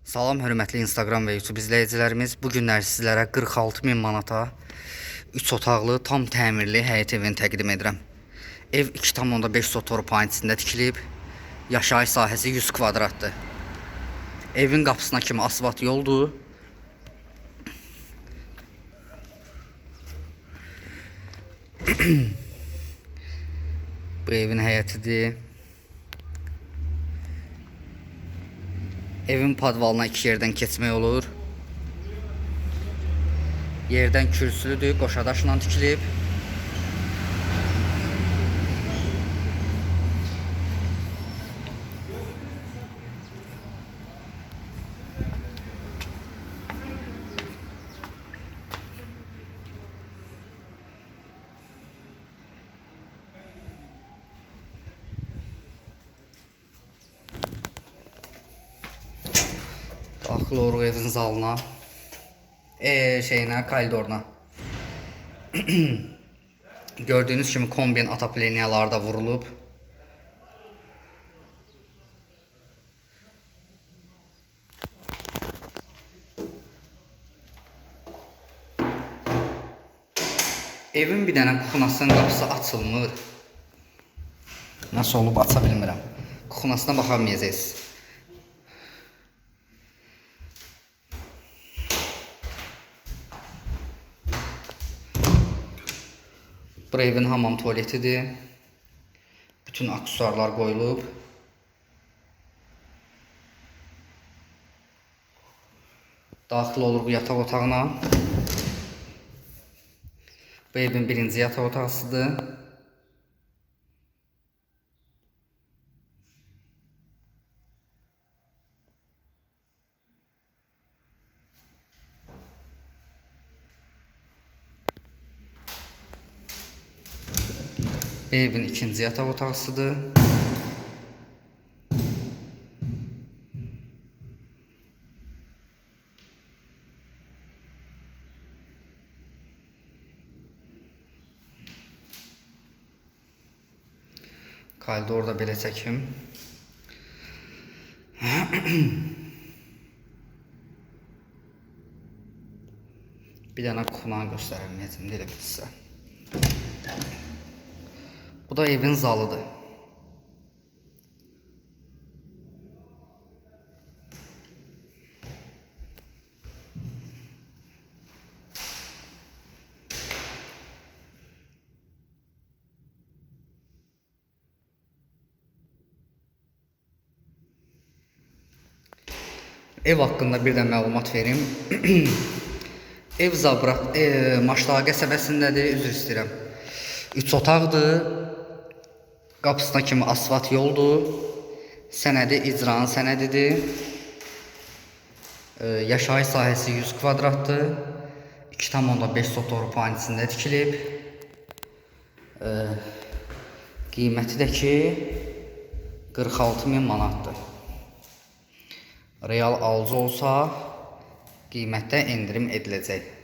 Salam hörmətli Instagram və YouTube izləyicilərimiz. Bu günlər sizlərə 46 min manata 3 otaqlı, tam təmirli həyət evini təqdim edirəm. Ev 2,5 sotor payın içində tikilib. Yaşayış sahəsi 100 kvadratdır. Evin qapısına kimi asfalt yoldur. Bu evin həyətidir. Evin padvalına iki yerdən keçmək olur. Yerdən kürsülüdür, qoşadaşla tikilib. Oluruq evin zalına. E, şeyinə, koridoruna. Gördüyünüz kimi kombin atapleniyaları da vurulub. Evin bir dənə kuxunasının qapısı açılmır. Nasıl olub aça bilmirəm. Kuxunasına baxa bilməyəcəksiniz. Bura evin hamam tualetidir. Bütün aksesuarlar qoyulub. Daxil oluruq yataq otağına. Bu evin birinci yataq otağısıdır. Evin ikinci yataq otağısıdır. Koridorda belə çəkim. Bir dənə kuxunanı göstərəm niyyətim deyirəm sizə. Bu da evin zalıdır. Ev haqqında bir də məlumat verim. Ev Zabrat, e, Maşlağa qəsəbəsindədir, üzr istəyirəm. 3 otaqdır. Qapısına kimi asfalt yoldur. Sənədi icranın sənədidir. E, yaşayış sahəsi 100 kvadratdır. 2,5 sotor payın içində tikilib. E, qiyməti də ki 46 min manatdır. Real alıcı olsa qiymətdə endirim ediləcək.